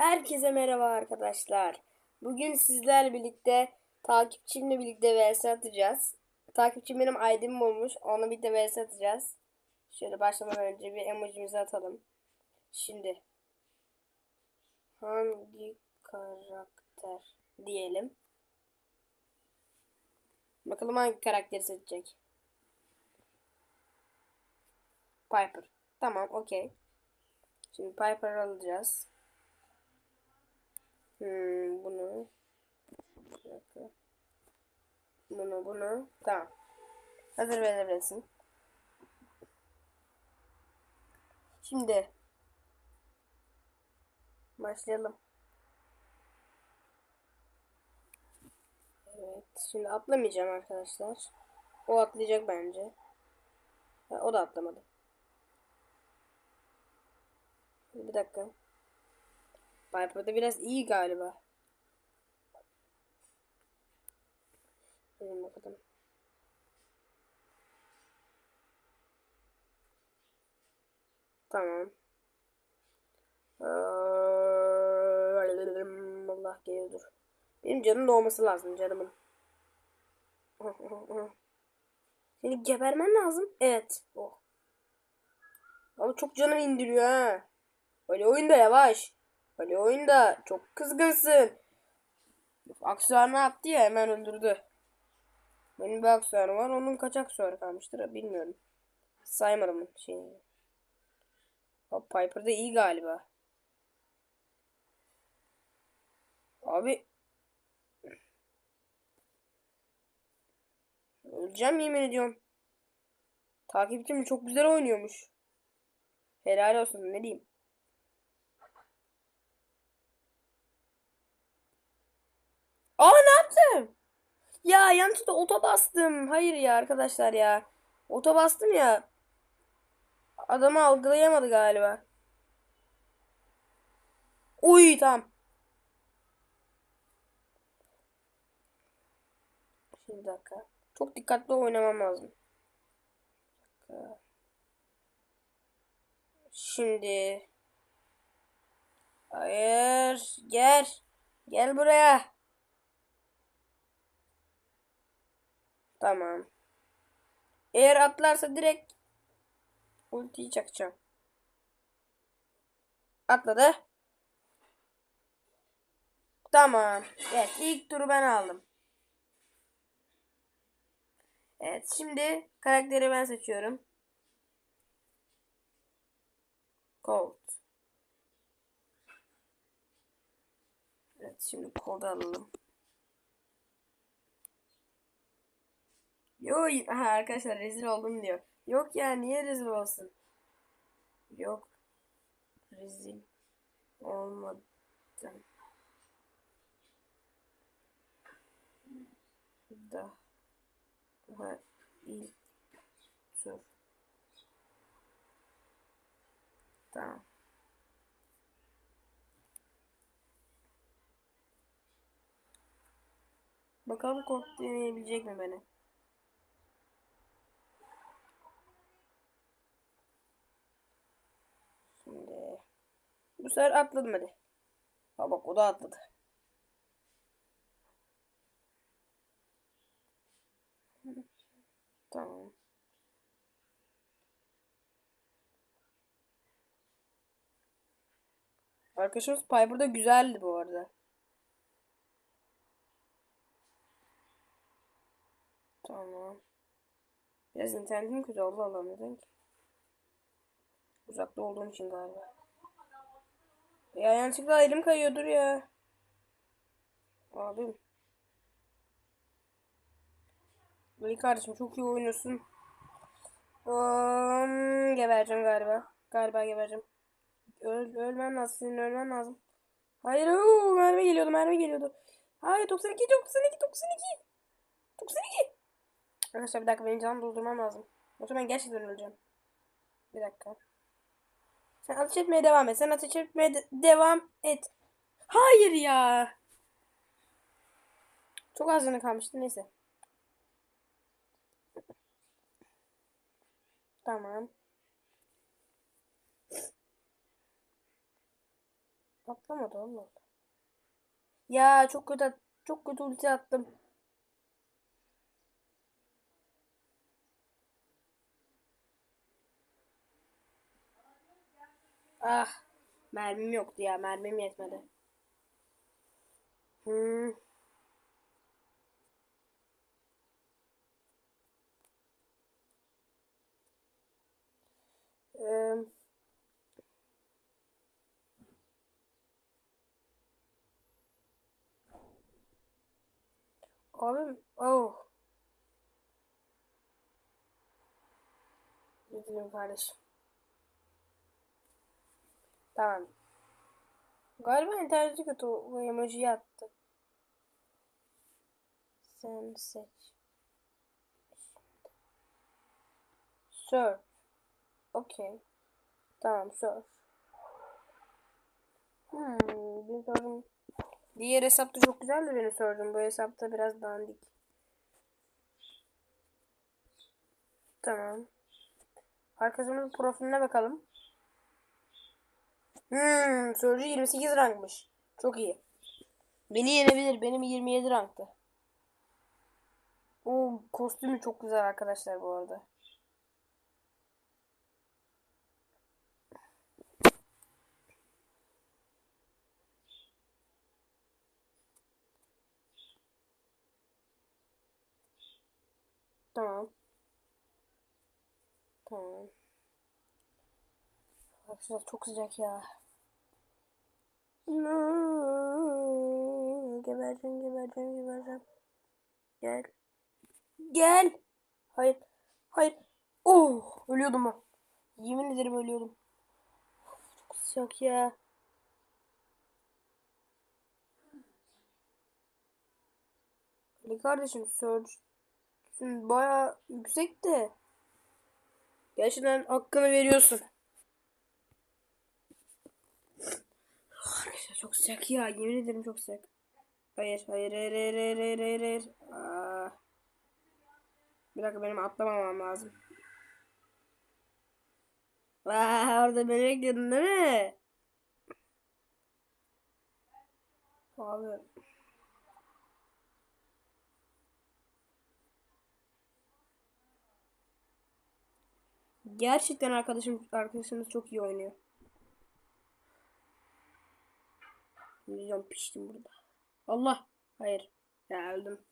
Herkese merhaba arkadaşlar. Bugün sizlerle birlikte takipçimle birlikte vs atacağız. Takipçim benim ID'm olmuş. Onunla birlikte vs atacağız. Şöyle başlamadan önce bir emojimizi atalım. Şimdi hangi karakter diyelim. Bakalım hangi karakteri seçecek. Piper. Tamam, okey. Şimdi Piper alacağız. Hmm, bunu. Bir dakika. Bunu, bunu. Tamam. Hazır verebilirsin. Şimdi. Başlayalım. Evet. Şimdi atlamayacağım arkadaşlar. O atlayacak bence. Ha, o da atlamadı. Bir dakika. Piper'da biraz iyi galiba. Benim bakalım. Tamam. Ee, Allah geliyordur. Benim canım doğması lazım canımın. Seni gebermen lazım. Evet. Oh. Ama çok canım indiriyor ha. Öyle oyunda yavaş. Öyle oyunda çok kızgınsın. Aksuar ne yaptı ya hemen öldürdü. Benim bir aksuarım var. Onun kaç aksuarı kalmıştır bilmiyorum. Saymadım şeyini. O Piper da iyi galiba. Abi. Öleceğim yemin ediyorum. Takipçim çok güzel oynuyormuş. Helal olsun ne diyeyim. Aa ne yaptım? Ya yanlışlıkla oto bastım. Hayır ya arkadaşlar ya. Oto bastım ya. Adamı algılayamadı galiba. Uy tamam. Şimdi dakika. Çok dikkatli oynamam lazım. Şimdi. Hayır. Gel. Gel buraya. Tamam. Eğer atlarsa direkt ultiyi çakacağım. Atladı. Tamam. Evet ilk turu ben aldım. Evet şimdi karakteri ben seçiyorum. Colt. Evet şimdi Colt'u alalım. Yo aha, arkadaşlar rezil oldum diyor. Yok ya niye rezil olsun? Yok. Rezil olmadım. Da. Daha ilk tur. Tamam. Bakalım kod deneyebilecek mi beni? Şimdi bu sefer atladım hadi. Ha bak o da atladı. Tamam. Arkadaşımız Piper'da güzeldi bu arada. Tamam. Biraz internetim kötü oldu Allah'ım neden ki? Uzakta olduğum için galiba. Ya yanlışlıkla elim kayıyordur ya. Abim. Ali kardeşim çok iyi oynuyorsun. Um, gebereceğim galiba. Galiba gebereceğim. Öl, ölmen lazım. Senin ölmen lazım. Hayır. Oo, mermi geliyordu. Mermi geliyordu. Hayır 92 92 92. 92. Arkadaşlar bir dakika benim canımı doldurmam lazım. Yoksa ben gerçekten öleceğim. Bir dakika. Sen ateş etmeye devam et. Sen ateş etmeye de devam et. Hayır ya. Çok az canı kalmıştı. Neyse. Tamam. Atlamadı Allah. Ya çok kötü çok kötü ulti attım. Ah. Mermim yoktu ya. Mermim yetmedi. Hmm. Eee, Abim, oh. Üzgünüm kardeşim. Tamam. Galiba interneti kötü o emojiyi attı. Sen seç. Search. Okey. Tamam search. Hmm, bir sorun. Diğer hesapta çok güzel de beni sordum. Bu hesapta biraz dandik. Tamam. Arkadaşımızın profiline bakalım. Hmm, Surge 28 rankmış. Çok iyi. Beni yenebilir. Benim 27 ranktı. O kostümü çok güzel arkadaşlar bu arada. Tamam. Tamam. Arkadaşlar çok sıcak ya. Gebereceğim, gebereceğim, gebereceğim. Gel. Gel. Hayır. Hayır. Oh, ölüyordum ben. Yemin ederim ölüyordum. Çok sıcak ya. Ali kardeşim Surge baya yüksek de. Gerçekten hakkını veriyorsun. Arkadaşlar çok sıcak ya. Yemin ederim çok sıcak. Hayır, hayır, hayır, hayır, hayır, hayır, hayır. Aa. Bir dakika benim atlamamam lazım. Aa, orada beni bekliyordun değil mi? Abi. Gerçekten arkadaşım arkadaşımız çok iyi oynuyor. Milyon piştim burada. Allah. Hayır. Ya öldüm.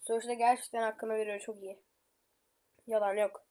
Sonuçta gerçekten hakkını veriyor çok iyi. Yalan yok.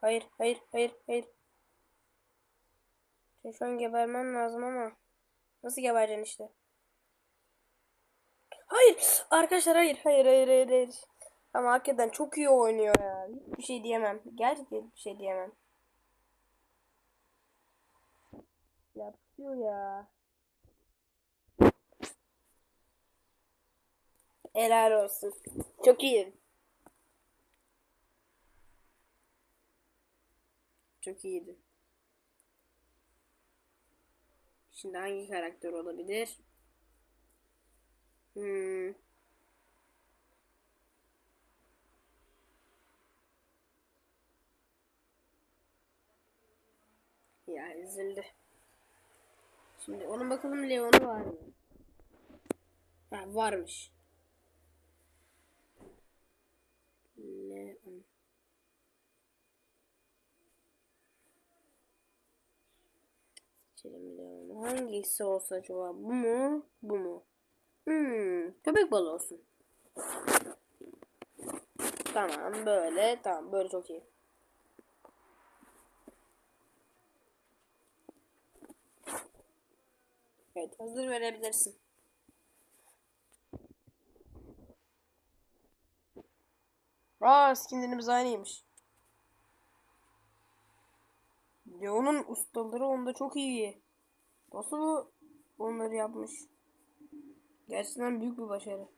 Hayır, hayır, hayır, hayır. Sen şu an gebermen lazım ama. Nasıl gebereceksin işte? Hayır. Arkadaşlar hayır, hayır, hayır, hayır, hayır. Ama hakikaten çok iyi oynuyor ya. Hiçbir şey diyemem. Gerçekten bir şey diyemem. Yapıyor ya. Helal olsun. Çok iyi. Çok iyiydi. Şimdi hangi karakter olabilir? Hmm. Ya üzüldü. Şimdi onun bakalım Leon'u var mı? Ha varmış. Leon. Seçelim Leon'u. Hangisi olsa acaba? Bu mu? Bu mu? Hmm, köpek balığı olsun. Tamam böyle. Tamam böyle çok iyi. Evet hazır verebilirsin. Aa skinlerimiz aynıymış. Leon'un ustaları onda çok iyi. Nasıl bu onları yapmış? Gerçekten büyük bir başarı.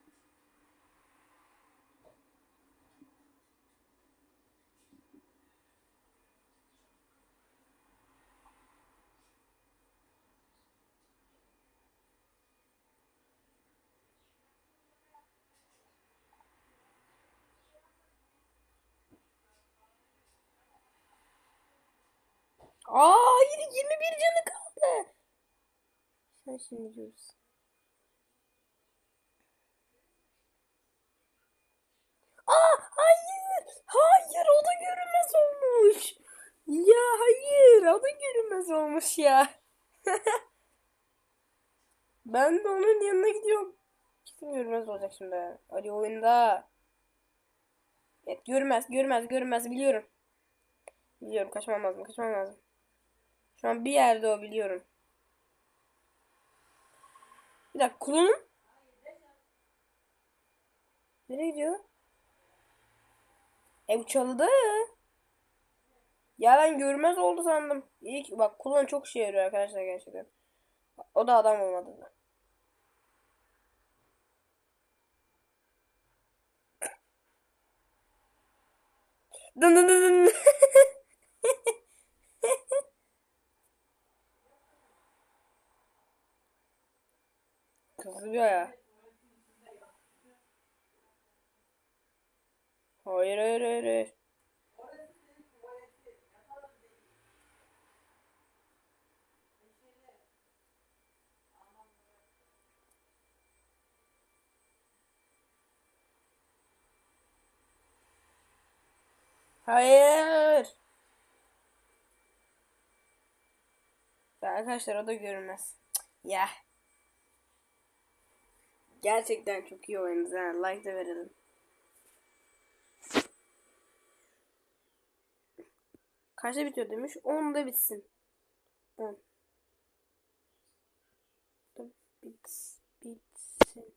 Aa hayır 21 canı kaldı. Sen şimdi görürsün. Aa hayır. Hayır o da görünmez olmuş. Ya hayır o da görünmez olmuş ya. ben de onun yanına gidiyorum. Kesin görünmez olacak şimdi. Ali oyunda. Evet görmez görmez görmez biliyorum. Biliyorum kaçmam lazım kaçmam lazım. Şu an bir yerde o biliyorum. Bir dakika kullanım. Nereye gidiyor? E çaldı. Ya ben görmez oldu sandım. İyi ki bak kullan çok şey yarıyor arkadaşlar gerçekten. O da adam olmadı da. Dın dın dın dın. Kızıyor ya. Hayır hayır hayır. hayır. Hayır. Arkadaşlar o da görünmez. Ya. Gerçekten çok iyi oyunuz ha. Like de verelim. Kaçta bitiyor demiş? 10'da bitsin. 10. Bit, bitsin.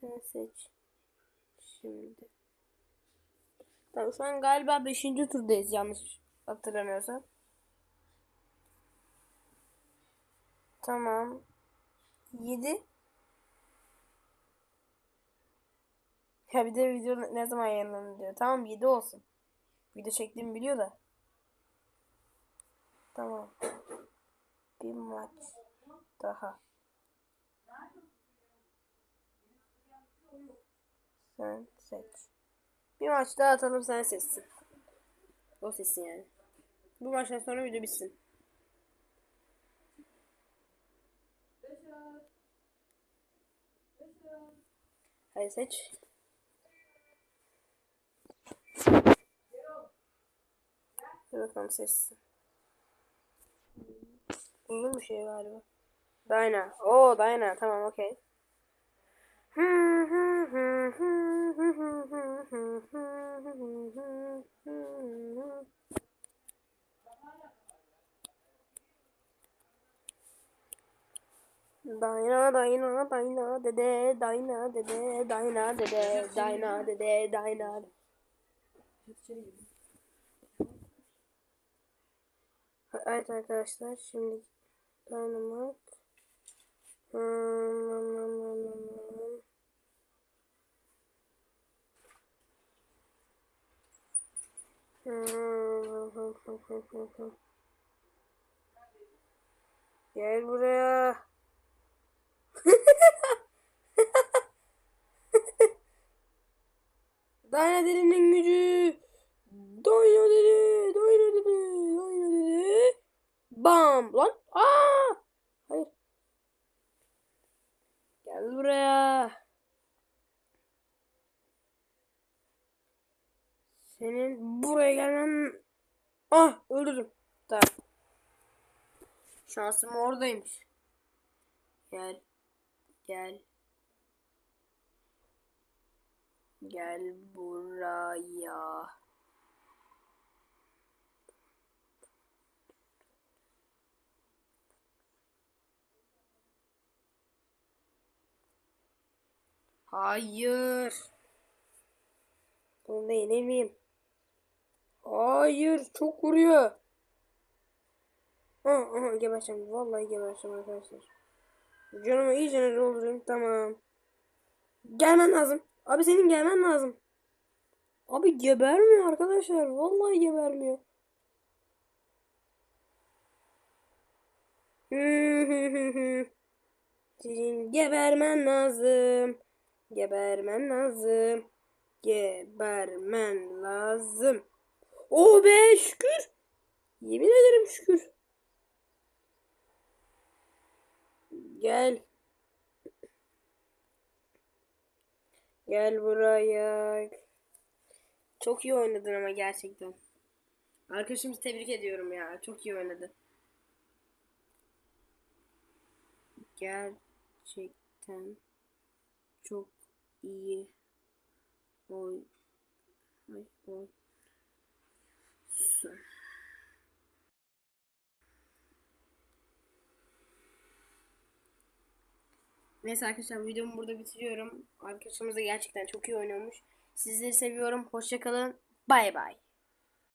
Sen seç. Şimdi. Tamam şu an galiba 5. turdayız yanlış hatırlamıyorsam. Tamam. 7. Ya bir de video ne zaman yayınlanır diyor. Tamam 7 olsun. Video çektiğimi biliyor da. Tamam. Bir maç daha. Sen seç. Bir maç daha atalım sen seçsin. O seçsin yani. Bu maçtan sonra video bitsin. Hadi seç. Dur bakalım seçsin. Uzun bir şey galiba. Dayna. Oo Dayna. Tamam okey. Dayna dayna dayna dede dayna dede dayna dede dayna dede dayna Evet arkadaşlar şimdi daynamak Gel buraya. Dayna delinin gücü. Dayna deli, dayna deli, dayna deli. Bam lan. Aa! Hayır. Gel buraya. Senin buraya gelmen... Ah öldürdüm. Tamam. Şansım oradaymış. Gel. Gel. Gel buraya. Hayır. Bunu yenemeyeyim. Hayır. Çok vuruyor. Aha, aha gebereceğim. Vallahi gebereceğim arkadaşlar. Canımı iyice doldurayım. Tamam. Gelmen lazım. Abi senin gelmen lazım. Abi gebermiyor arkadaşlar. Vallahi gebermiyor. Senin gebermen lazım. Gebermen lazım. Gebermen lazım. Oh be şükür. Yemin ederim şükür. Gel. Gel buraya. Çok iyi oynadın ama gerçekten. Arkadaşımızı tebrik ediyorum ya. Çok iyi oynadı. Gerçekten çok iyi oy oy oy. Neyse arkadaşlar videomu burada bitiriyorum. Arkadaşımız da gerçekten çok iyi oynuyormuş. Sizleri seviyorum. Hoşçakalın. Bay bay.